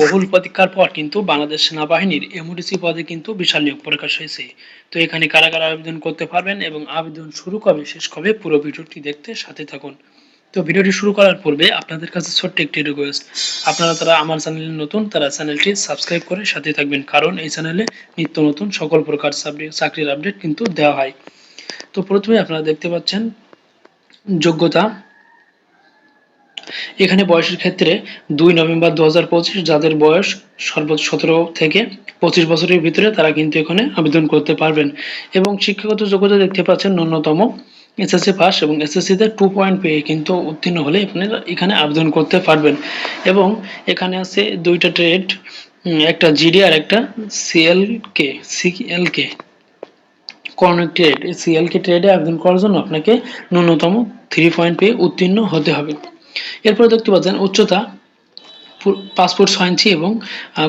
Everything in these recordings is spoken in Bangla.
বহুল প্রতীক্ষার পর কিন্তু বাংলাদেশ সেনাবাহিনীর পদে কিন্তু বিশাল নিয়োগ প্রকাশ হয়েছে। তো এখানে আবেদন করতে পারবেন এবং আবেদন শুরু কবে, শেষ কবে, পুরো ভিডিওটি দেখতে সাথে থাকুন। তো ভিডিওটি শুরু করার পূর্বে আপনাদের কাছে ছোট্ট একটি রিকোয়েস্ট আপনারা তারা আমার চ্যানেলে নতুন, তারা চ্যানেলটি সাবস্ক্রাইব করে সাথে থাকবেন, কারণ এই চ্যানেলে নিত্য নতুন সকল প্রকার চাকরির আপডেট কিন্তু দেওয়া হয়। তো প্রথমে আপনারা দেখতে পাচ্ছেন যোগ্যতা এখানে বয়সের ক্ষেত্রে দুই নভেম্বর দু হাজার পঁচিশ, যাদের বয়স সর্বোচ্চ সতেরো থেকে পঁচিশ বছরের ভিতরে, তারা কিন্তু এখানে আবেদন করতে পারবেন। এবং শিক্ষাগত যোগ্যতা দেখতে পাচ্ছেন ন্যূনতম এসএসসি পাস এবং এসএসসিতে টু পয়েন্ট পেয়ে কিন্তু উত্তীর্ণ হলে আপনি এখানে আবেদন করতে পারবেন। এবং এখানে আছে দুইটা ট্রেড একটা জিডি আর একটা সিএলকে সিএলকে করণিক ট্রেড এই সিএলকে ট্রেডে আবেদন করার জন্য আপনাকে ন্যূনতম থ্রি পয়েন্ট পেয়ে উত্তীর্ণ হতে হবে। এরপরে দেখতে পাচ্ছেন উচ্চতা ফুট ছয় ইঞ্চি এবং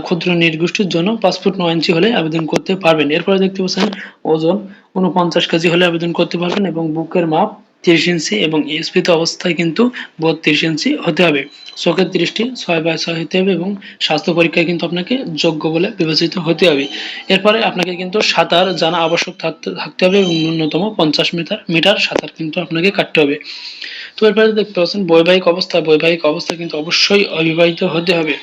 ক্ষুদ্র নির্গোষ্ঠীর জন্য ফুট নয় ইঞ্চি হলে আবেদন করতে পারবেন। এরপরে দেখতে পাচ্ছেন ওজন উনপঞ্চাশ কেজি হলে আবেদন করতে পারবেন এবং বুকের মাপ তিরিশ ইঞ্চি এবং স্ফীত অবস্থায় কিন্তু বত্রিশ ইঞ্চি হতে হবে। চোখের দৃষ্টি ছয় বাই ছয় হতে হবে এবং স্বাস্থ্য পরীক্ষায় কিন্তু আপনাকে যোগ্য বলে বিবেচিত হতে হবে। এরপরে আপনাকে কিন্তু সাঁতার জানা আবশ্যক থাকতে থাকতে হবে এবং ন্যূনতম পঞ্চাশ মিটার মিটার সাঁতার কিন্তু আপনাকে কাটতে হবে। তো এরপরে দেখতে পাচ্ছেন, বৈবাহিক অবস্থা বৈবাহিক অবস্থা কিন্তু অবশ্যই অবিবাহিত হতে হবে।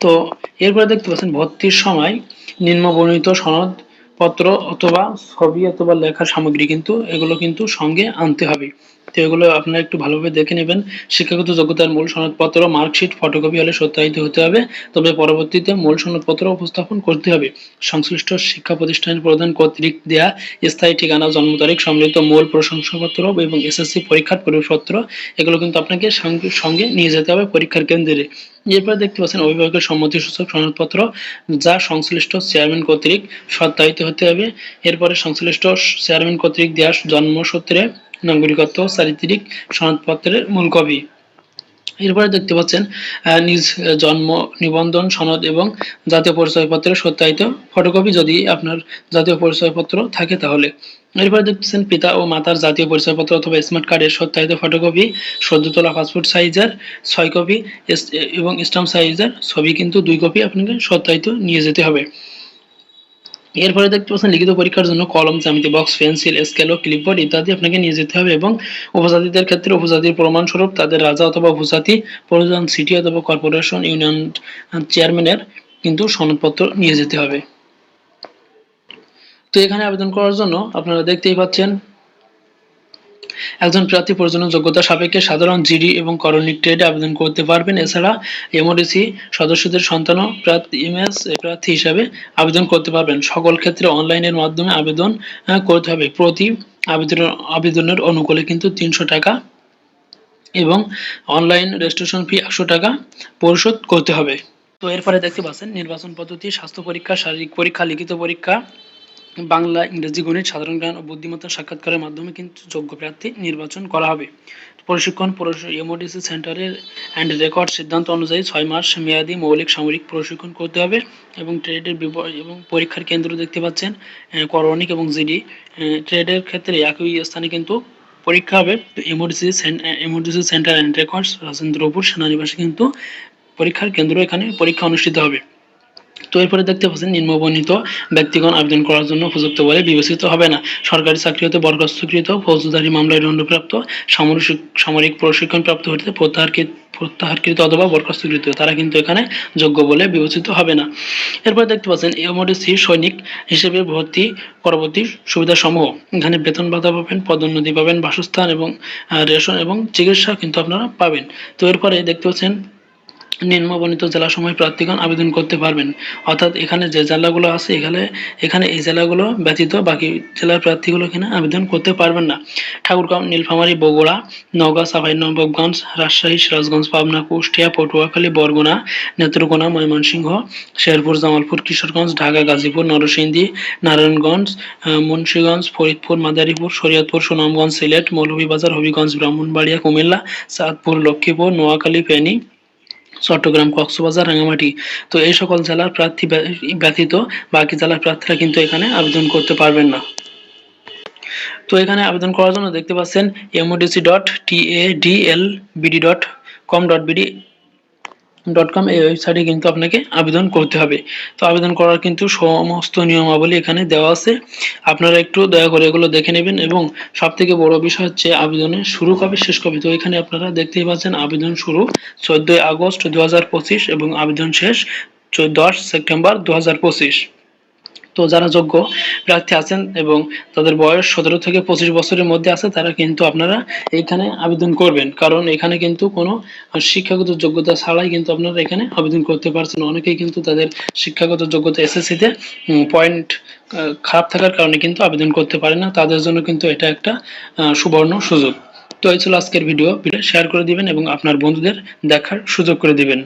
তো এরপরে দেখতে পাচ্ছেন, ভর্তির সময় নিম্ন নিম্নবর্ণিত সনদ পত্র অথবা ছবি অথবা লেখার সামগ্রী কিন্তু এগুলো কিন্তু সঙ্গে আনতে হবে। তো এগুলো আপনারা একটু ভালোভাবে দেখে নেবেন। শিক্ষাগত যোগ্যতার মূল সনদপত্র, মার্কশিট, ফটোকপি হলে সত্যায়িত হতে হবে। তবে পরবর্তীতে মূল সনদপত্র উপস্থাপন করতে হবে। সংশ্লিষ্ট শিক্ষা প্রতিষ্ঠানের প্রধান কর্তৃক দেয়া স্থায়ী ঠিকানা, জন্ম তারিখ সম্মিলিত মূল প্রশংসাপত্র এবং এসএসসি পরীক্ষার পরিপত্র, এগুলো কিন্তু আপনাকে সঙ্গে নিয়ে যেতে হবে পরীক্ষার কেন্দ্রে। এরপরে দেখতে পাচ্ছেন অভিভাবকের সম্মতি সম্মতিসূচক সনদপত্র, যা সংশ্লিষ্ট চেয়ারম্যান কর্তৃক সত্যায়িত হতে হবে। এরপরে সংশ্লিষ্ট চেয়ারম্যান কর্তৃক দেওয়া জন্মসূত্রে নাগরিকত্ব চারিত্রিক সনদপত্রের মূল কপি। এরপরে দেখতে পাচ্ছেন নিজ জন্ম নিবন্ধন সনদ এবং জাতীয় পরিচয়পত্রের সত্যায়িত ফটোকপি যদি আপনার জাতীয় পরিচয়পত্র থাকে তাহলে। এরপরে দেখতেছেন পিতা ও মাতার জাতীয় পরিচয়পত্র অথবা স্মার্ট কার্ডের সত্যায়িত ফটোকপি সদ্য তোলা পাসপোর্ট সাইজের ছয় কপি এবং স্টাম্প সাইজের ছবি কিন্তু দুই কপি আপনাকে সত্যায়িত নিয়ে যেতে হবে। এরপরে দেখতে পাচ্ছেন লিখিত পরীক্ষার জন্য কলম, জ্যামিতি বক্স পেন্সিল স্কেল ও ক্লিপবোর্ড ইত্যাদি আপনাকে নিয়ে যেতে হবে এবং উপজাতিদের ক্ষেত্রে উপজাতির প্রমাণস্বরূপ তাদের রাজা অথবা উপজাতি প্রয়োজন সিটি অথবা কর্পোরেশন ইউনিয়ন চেয়ারম্যানের কিন্তু সনদপত্র নিয়ে যেতে হবে। তো এখানে আবেদন করার জন্য আপনারা দেখতেই পাচ্ছেন, একজন প্রার্থী প্রয়োজনীয় যোগ্যতা সাপেক্ষে সাধারণ জিডি এবং করণিক ট্রেডে আবেদন করতে পারবেন। এছাড়া এমওডিসি সদস্যদের সন্তানও প্রার্থী, এমএস প্রার্থী হিসাবে আবেদন করতে পারবেন। সকল ক্ষেত্রে অনলাইনের মাধ্যমে আবেদন করতে হবে। প্রতি আবেদন আবেদনের অনুকূলে কিন্তু তিনশো টাকা এবং অনলাইন রেজিস্ট্রেশন ফি একশো টাকা পরিশোধ করতে হবে। তো এরপরে দেখতে পাচ্ছেন, নির্বাচন পদ্ধতি, স্বাস্থ্য পরীক্ষা, শারীরিক পরীক্ষা, লিখিত পরীক্ষা বাংলা, ইংরেজি, গণিত, সাধারণ জ্ঞান ও বুদ্ধিমত্তা সাক্ষাৎকারের মাধ্যমে কিন্তু যোগ্য প্রার্থী নির্বাচন করা হবে। প্রশিক্ষণ এমওডিসি সেন্টারের অ্যান্ড রেকর্ড সিদ্ধান্ত অনুযায়ী ছয় মাস মেয়াদী মৌলিক সামরিক প্রশিক্ষণ করতে হবে এবং ট্রেডের এবং পরীক্ষার কেন্দ্র দেখতে পাচ্ছেন করণিক এবং জিডি। ট্রেডের ক্ষেত্রে একই স্থানে কিন্তু পরীক্ষা হবে। MODC MODC centre and records Rajendrapur সেনানিবাসে কিন্তু পরীক্ষার কেন্দ্র এখানে পরীক্ষা অনুষ্ঠিত হবে। তো এরপরে দেখতে পাচ্ছেন নিম্নবর্ণিত ব্যক্তিগণ আবেদন করার জন্য উপযুক্ত বলে বিবেচিত হবে না। সরকারি চাকরি হতে বরখাস্তকৃত, ফৌজদারি মামলায় দণ্ডপ্রাপ্ত, সামরিক সামরিক প্রশিক্ষণ প্রাপ্ত হতে প্রত্যাহারকৃত প্রত্যাহারকৃত অথবা বরখাস্তকৃত, তারা কিন্তু এখানে যোগ্য বলে বিবেচিত হবে না। এরপরে দেখতে পাচ্ছেন এমওডিসি সৈনিক হিসেবে ভর্তি পরবর্তী সুবিধাসমূহ। এখানে বেতন ভাতা পাবেন, পদোন্নতি পাবেন, বাসস্থান এবং রেশন এবং চিকিৎসা কিন্তু আপনারা পাবেন। তো এরপরে দেখতে পাচ্ছেন নিম্নবর্ণিত জেলাসমূহে প্রার্থীগণ আবেদন করতে পারবেন। অর্থাৎ এখানে যে জেলাগুলো আছে, এখানে এখানে এই জেলাগুলো ব্যতীত বাকি জেলার প্রার্থীগুলো এখানে আবেদন করতে পারবেন না। ঠাকুরগাঁও, নীলফামারী, বগুড়া, নওগাঁ নবাবগঞ্জ, রাজশাহী, সিরাজগঞ্জ, পাবনা, কুষ্টিয়া, পটুয়াখালী, বরগুনা, নেত্রকোনা, ময়মনসিংহ, শেরপুর, জামালপুর, কিশোরগঞ্জ, ঢাকা, গাজীপুর, নরসিংদী, নারায়ণগঞ্জ মুন্সীগঞ্জ, ফরিদপুর, মাদারীপুর, শরীয়তপুর, সুনামগঞ্জ, সিলেট, মৌলভীবাজার, হবিগঞ্জ, ব্রাহ্মণবাড়িয়া, কুমিল্লা, চাঁদপুর, লক্ষ্মীপুর, নোয়াখালী, ফেনী চট্টগ্রাম, কক্সবাজার রাঙামাটি তো এই সকল জেলার প্রার্থী ব্যতীত বাকি জেলার প্রার্থীরা কিন্তু এখানে আবেদন করতে পারবেন না। তো এখানে আবেদন করার জন্য দেখতে পাচ্ছেন MODC dot T A D L BD dot com dot BD dot com এই ওয়েবসাইটে কিন্তু আপনাকে আবেদন করতে হবে। তো আবেদন করার কিন্তু সমস্ত নিয়মাবলী এখানে দেওয়া আছে। আপনারা একটু দয়া করে এগুলো দেখে নেবেন এবং সব থেকে বড় বিষয় হচ্ছে আবেদনের শুরু কবে, শেষ কবে? তো এখানে আপনারা দেখতেই পাচ্ছেন আবেদন শুরু চোদ্দই আগস্ট দু হাজার পঁচিশ এবং আবেদন শেষ দশ সেপ্টেম্বর দুহাজার পঁচিশ। তো যারা যোগ্য প্রার্থী আছেন এবং তাদের বয়স সতেরো থেকে পঁচিশ বছরের মধ্যে আছে, তারা কিন্তু আপনারা এখানে আবেদন করবেন। কারণ এখানে কিন্তু কোনো শিক্ষাগত যোগ্যতা ছাড়াই কিন্তু আপনারা এখানে আবেদন করতে পারছেন। অনেকেই কিন্তু তাদের শিক্ষাগত যোগ্যতা এসএসসিতে পয়েন্ট খারাপ থাকার কারণে কিন্তু আবেদন করতে পারে না। তাদের জন্য কিন্তু এটা একটা সুবর্ণ সুযোগ। তো এই ছিল আজকের ভিডিও। শেয়ার করে দিবেন এবং আপনার বন্ধুদের দেখার সুযোগ করে দিবেন।